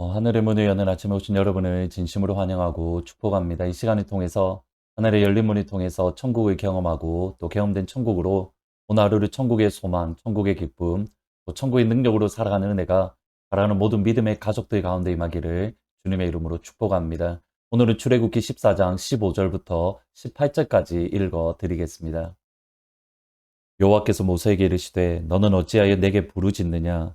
어, 하늘의 문을 여는 아침에 오신 여러분을 진심으로 환영하고 축복합니다. 이 시간을 통해서 하늘의 열린 문을 통해서 천국을 경험하고 또 경험된 천국으로 오늘 하루를 천국의 소망, 천국의 기쁨, 또 천국의 능력으로 살아가는 은혜가 바라는 모든 믿음의 가족들 가운데 임하기를 주님의 이름으로 축복합니다. 오늘은 출애굽기 14장 15절부터 18절까지 읽어 드리겠습니다. 여호와께서 모세에게 이르시되 너는 어찌하여 내게 부르짖느냐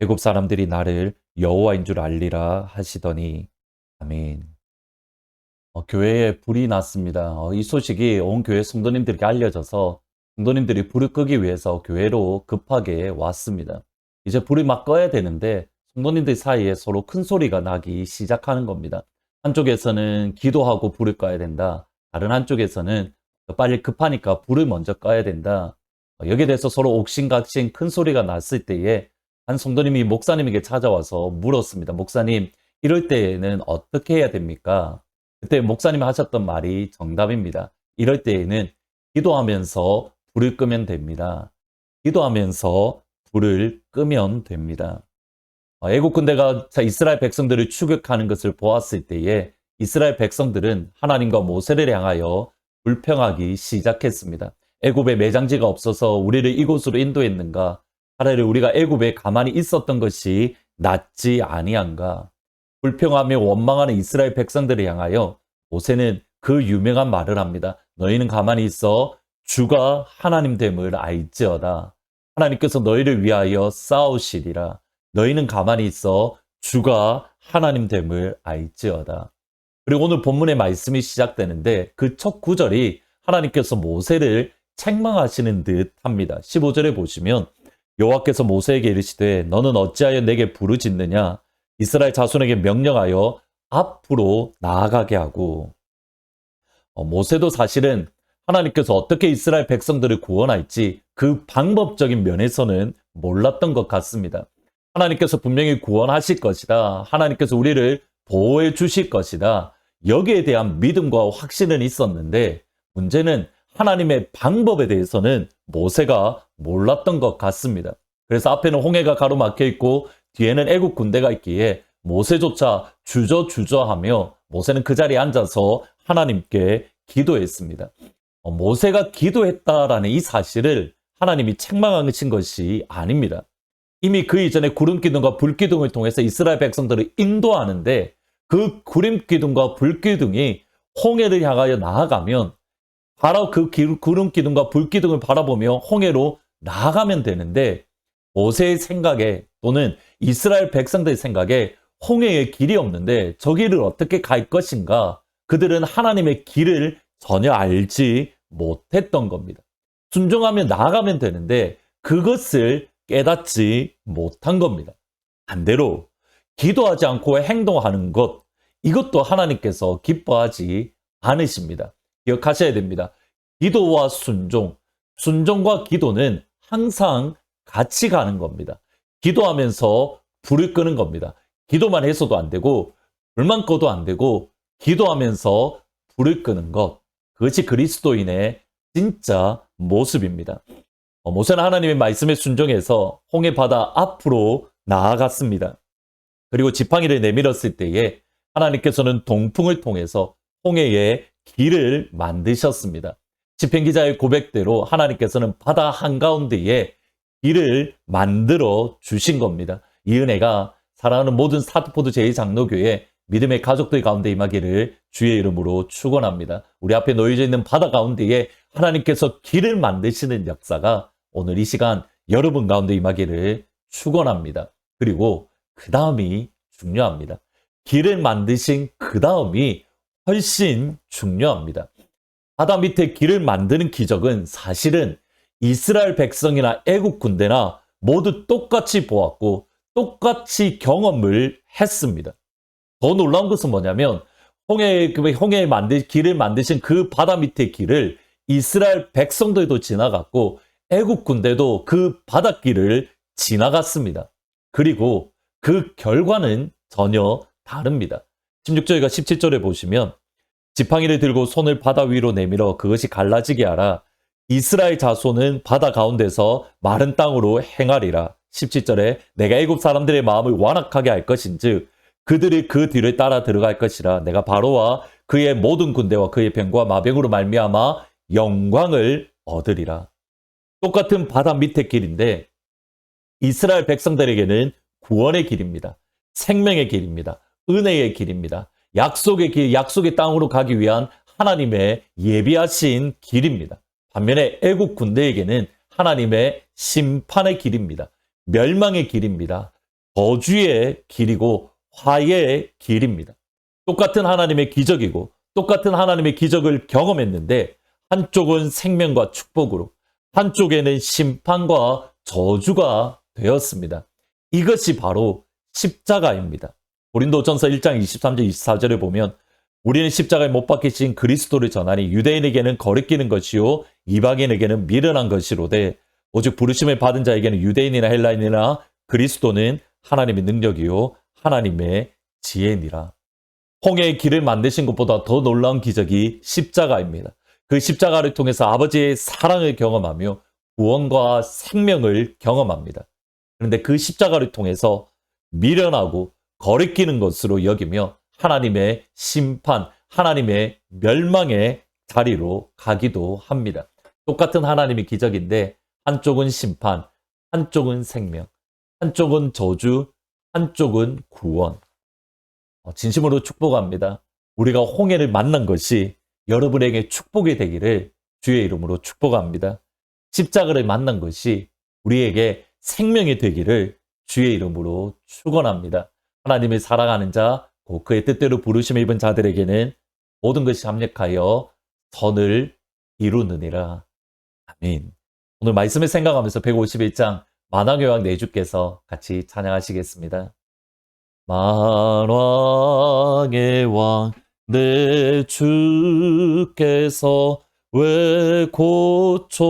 애굽 사람들이 나를 여호와인 줄 알리라 하시더니 아멘. 어, 교회에 불이 났습니다. 어, 이 소식이 온 교회 성도님들에게 알려져서 성도님들이 불을 끄기 위해서 교회로 급하게 왔습니다. 이제 불이 막 꺼야 되는데 성도님들 사이에 서로 큰 소리가 나기 시작하는 겁니다. 한쪽에서는 기도하고 불을 꺼야 된다. 다른 한쪽에서는 빨리 급하니까 불을 먼저 꺼야 된다. 어, 여기에 대해서 서로 옥신각신 큰 소리가 났을 때에 한 성도님이 목사님에게 찾아와서 물었습니다. 목사님, 이럴 때에는 어떻게 해야 됩니까? 그때 목사님이 하셨던 말이 정답입니다. 이럴 때에는 기도하면서 불을 끄면 됩니다. 기도하면서 불을 끄면 됩니다. 어, 애국 군대가 이스라엘 백성들을 추격하는 것을 보았을 때에 이스라엘 백성들은 하나님과 모세를 향하여 불평하기 시작했습니다. 애굽에 매장지가 없어서 우리를 이곳으로 인도했는가? 차라리 우리가 애굽에 가만히 있었던 것이 낫지 아니한가? 불평하며 원망하는 이스라엘 백성들을 향하여 모세는 그 유명한 말을 합니다. 너희는 가만히 있어 주가 하나님 됨을 알지어다. 하나님께서 너희를 위하여 싸우시리라. 너희는 가만히 있어 주가 하나님 됨을 알지어다. 그리고 오늘 본문의 말씀이 시작되는데 그 첫 구절이 하나님께서 모세를 책망하시는 듯 합니다. 15절에 보시면 여호와께서 모세에게 이르시되 너는 어찌하여 내게 부르짖느냐 이스라엘 자손에게 명령하여 앞으로 나아가게 하고 어, 모세도 사실은 하나님께서 어떻게 이스라엘 백성들을 구원할지 그 방법적인 면에서는 몰랐던 것 같습니다. 하나님께서 분명히 구원하실 것이다. 하나님께서 우리를 보호해 주실 것이다. 여기에 대한 믿음과 확신은 있었는데 문제는 하나님의 방법에 대해서는 모세가 몰랐던 것 같습니다. 그래서 앞에는 홍해가 가로막혀 있고 뒤에는 애국 군대가 있기에 모세조차 주저주저하며 모세는 그 자리에 앉아서 하나님께 기도했습니다. 어, 모세가 기도했다라는 이 사실을 하나님이 책망하신 것이 아닙니다. 이미 그 이전에 구름 기둥과 불 기둥을 통해서 이스라엘 백성들을 인도하는데 그 구름 기둥과 불 기둥이 홍해를 향하여 나아가면 바로 그 구름 기둥과 불 기둥을 바라보며 홍해로 나아가면 되는데 모세의 생각에 또는 이스라엘 백성들의 생각에 홍해에 길이 없는데 저 길을 어떻게 갈 것인가 그들은 하나님의 길을 전혀 알지 못했던 겁니다. 순종하면 나아가면 되는데 그것을 깨닫지 못한 겁니다. 반대로 기도하지 않고 행동하는 것 이것도 하나님께서 기뻐하지 않으십니다. 기억하셔야 됩니다. 기도와 순종, 순종과 기도는 항상 같이 가는 겁니다. 기도하면서 불을 끄는 겁니다. 기도만 해서도 안 되고, 불만 꺼도 안 되고, 기도하면서 불을 끄는 것. 그것이 그리스도인의 진짜 모습입니다. 어, 모세는 하나님의 말씀에 순종해서 홍해 바다 앞으로 나아갔습니다. 그리고 지팡이를 내밀었을 때에 하나님께서는 동풍을 통해서 홍해에 길을 만드셨습니다. 집행 기자의 고백대로 하나님께서는 바다 한가운데에 길을 만들어 주신 겁니다. 이 은혜가 사랑하는 모든 사트포드 제2장로교회 믿음의 가족들 가운데 임하기를 주의 이름으로 축원합니다. 우리 앞에 놓여져 있는 바다 가운데에 하나님께서 길을 만드시는 역사가 오늘 이 시간 여러분 가운데 임하기를 축원합니다. 그리고 그 다음이 중요합니다. 길을 만드신 그 다음이 훨씬 중요합니다. 바다 밑에 길을 만드는 기적은 사실은 이스라엘 백성이나 애국 군대나 모두 똑같이 보았고 똑같이 경험을 했습니다. 더 놀라운 것은 뭐냐면 홍해 그 홍해 만드 길을 만드신 그 바다 밑의 길을 이스라엘 백성들도 지나갔고 애국 군대도 그 바닷길을 지나갔습니다. 그리고 그 결과는 전혀 다릅니다. 16절과 17절에 보시면 지팡이를 들고 손을 바다 위로 내밀어 그것이 갈라지게 하라. 이스라엘 자손은 바다 가운데서 마른 땅으로 행하리라. 17절에 내가 애굽 사람들의 마음을 완악하게 할 것인즉 그들이 그 뒤를 따라 들어갈 것이라 내가 바로와 그의 모든 군대와 그의 병과 마병으로 말미암아 영광을 얻으리라. 똑같은 바다 밑의 길인데 이스라엘 백성들에게는 구원의 길입니다. 생명의 길입니다. 은혜의 길입니다. 약속의 길, 약속의 땅으로 가기 위한 하나님의 예비하신 길입니다. 반면에 애국 군대에게는 하나님의 심판의 길입니다. 멸망의 길입니다. 저주의 길이고 화해의 길입니다. 똑같은 하나님의 기적이고 똑같은 하나님의 기적을 경험했는데 한쪽은 생명과 축복으로 한쪽에는 심판과 저주가 되었습니다. 이것이 바로 십자가입니다. 고린도전서 1장 23절 24절에 보면 우리는 십자가에 못 박히신 그리스도를 전하니 유대인에게는 거리끼는 것이요 이방인에게는 미련한 것이로되 오직 부르심을 받은 자에게는 유대인이나 헬라인이나 그리스도는 하나님의 능력이요 하나님의 지혜니라. 홍해의 길을 만드신 것보다 더 놀라운 기적이 십자가입니다. 그 십자가를 통해서 아버지의 사랑을 경험하며 구원과 생명을 경험합니다. 그런데 그 십자가를 통해서 미련하고 거리끼는 것으로 여기며 하나님의 심판, 하나님의 멸망의 자리로 가기도 합니다. 똑같은 하나님의 기적인데 한쪽은 심판, 한쪽은 생명, 한쪽은 저주, 한쪽은 구원. 어, 진심으로 축복합니다. 우리가 홍해를 만난 것이 여러분에게 축복이 되기를 주의 이름으로 축복합니다. 십자가를 만난 것이 우리에게 생명이 되기를 주의 이름으로 축원합니다. 하나님을 사랑하는 자, 곧 그의 뜻대로 부르심을 입은 자들에게는 모든 것이 합력하여 선을 이루느니라. 아멘. 오늘 말씀을 생각하면서 151장 만왕의 내주께서 같이 찬양하시겠습니다. 만왕의 왕 내 주께서 왜 고초당했나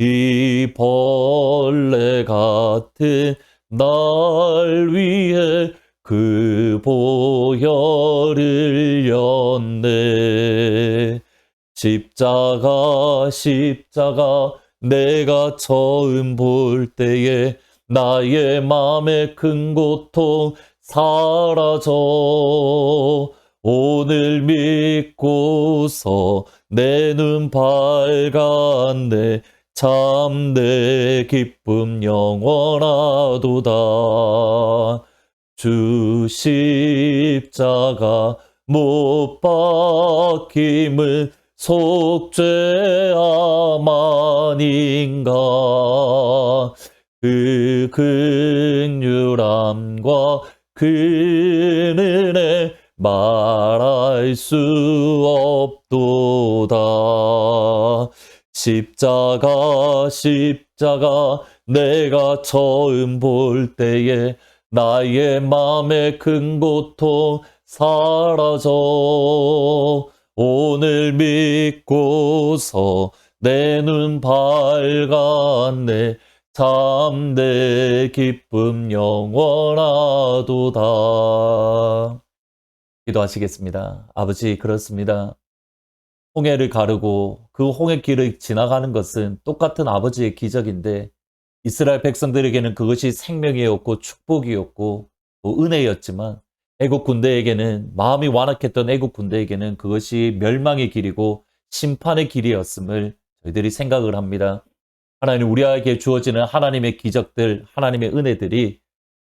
이 벌레 같은 날 위해 그 보혈을 렸네 십자가 십자가 내가 처음 볼 때에 나의 마음의 큰 고통 사라져. 오늘 믿고서 내 눈 밝았네 참 내 기쁨 영원하도다. 주 십자가 못 박힘은 속죄함 아닌가. 그 극률함과 그 은혜 말할 수 없도다 십자가 십자가 내가 처음 볼 때에 나의 맘의 큰 고통 사라져 오늘 믿고서 내 눈 밝았네 참 내 기쁨 영원하도다 기도하시겠습니다. 아버지 그렇습니다. 홍해를 가르고 그 홍해 길을 지나가는 것은 똑같은 아버지의 기적인데 이스라엘 백성들에게는 그것이 생명이었고 축복이었고 또 은혜였지만 애국 군대에게는 마음이 완악했던 애국 군대에게는 그것이 멸망의 길이고 심판의 길이었음을 저희들이 생각을 합니다. 하나님 우리에게 주어지는 하나님의 기적들, 하나님의 은혜들이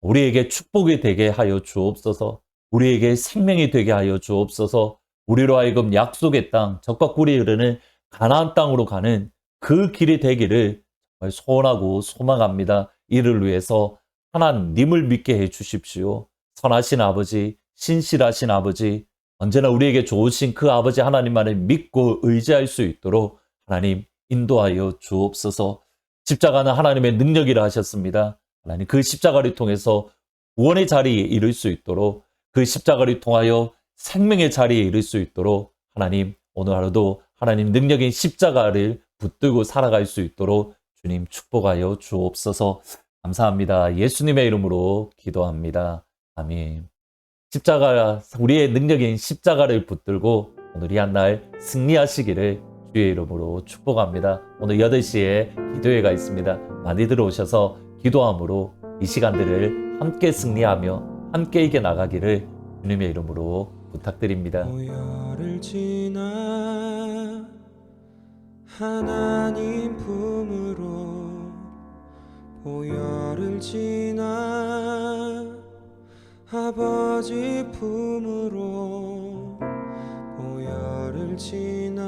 우리에게 축복이 되게 하여 주옵소서. 우리에게 생명이 되게 하여 주옵소서. 우리로 하여금 약속의 땅, 적과 꿀이 흐르는 가나안 땅으로 가는 그 길이 되기를 정말 소원하고 소망합니다. 이를 위해서 하나님을 믿게 해 주십시오. 선하신 아버지, 신실하신 아버지, 언제나 우리에게 좋으신 그 아버지 하나님만을 믿고 의지할 수 있도록 하나님 인도하여 주옵소서. 십자가는 하나님의 능력이라 하셨습니다. 하나님 그 십자가를 통해서 구원의 자리에 이를 수 있도록 그 십자가를 통하여 생명의 자리에 이를 수 있도록 하나님 오늘 하루도 하나님 능력인 십자가를 붙들고 살아갈 수 있도록 주님 축복하여 주옵소서 감사합니다. 예수님의 이름으로 기도합니다. 아멘. 십자가 우리의 능력인 십자가를 붙들고 오늘 이 한 날 승리하시기를 주의 이름으로 축복합니다. 오늘 8시에 기도회가 있습니다. 많이 들어오셔서 기도함으로 이 시간들을 함께 승리하며 함께 이겨 나가기를 주님의 이름으로 부탁드립니다. 보혈을 지나 하나님 품으로 보혈을 지나 아버지 품으로 보혈을 지나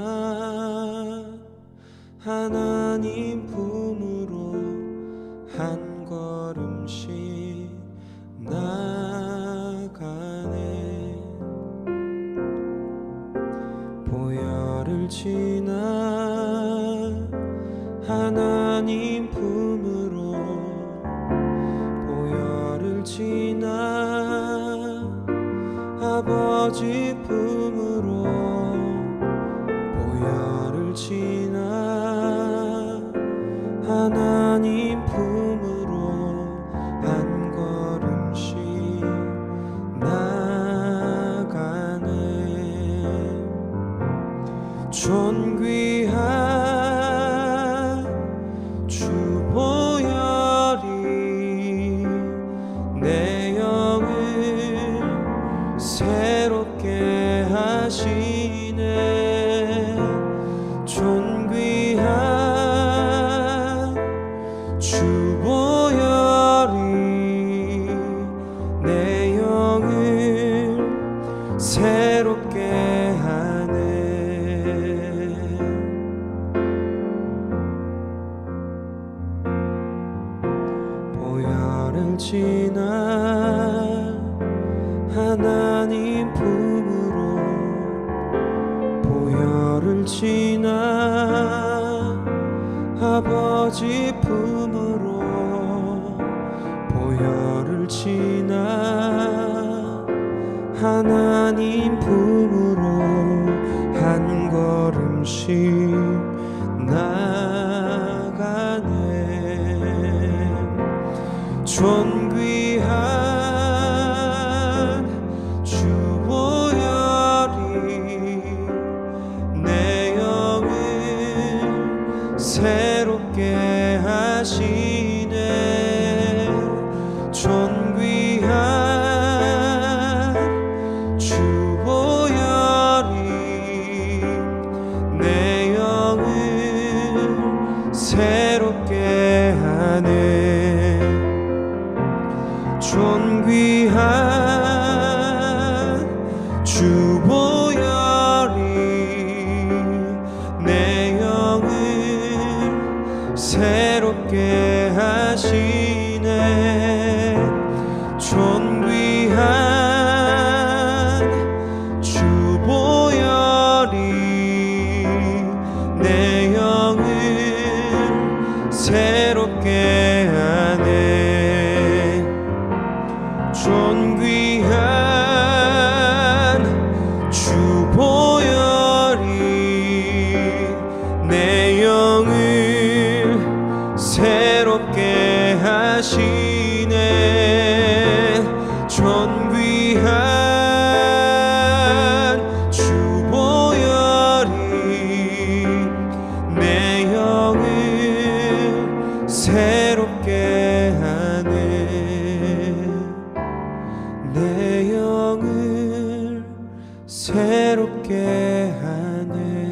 하나님 품으로 하나님 품 지나 아버지 품으로 보혈을 지나 하나님 품으로 한 걸음씩 새롭게 하시 내 영을 새롭게 하네